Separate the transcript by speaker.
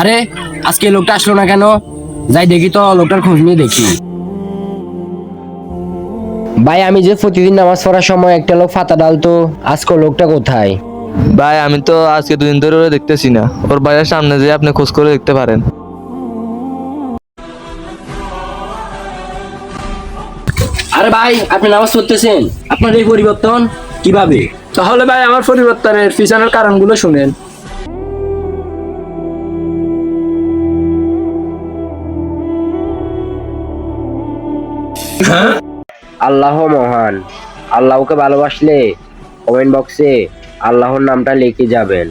Speaker 1: আরে আজকে লোকটা আসলো না কেন? যাই দেখি তো লোকটার খোঁজ নিয়ে দেখি। ভাই আমি যে প্রতিদিন নামাজ পড়ার সময় একটা লোক ফাতা ডালতো আজকে লোকটা কোথায়?
Speaker 2: ভাই আমি তো আজকে দুদিন ধরে ওরে দেখতেছি না। ওর বাড়ির সামনে যেয়ে আপনি খোঁজ করে দেখতে পারেন।
Speaker 1: আরে ভাই আপনি নামাজ পড়তেছেন? আপনার এই পরিবর্তন কীভাবে?
Speaker 3: তাহলে ভাই আমার পরিবর্তনের পিছনের কারণগুলো শুনেন।
Speaker 1: আল্লাহ মহান। আল্লাহকে ভালোবাসলে কমেন্ট বক্সে আল্লাহর নামটা লিখে যাবেন।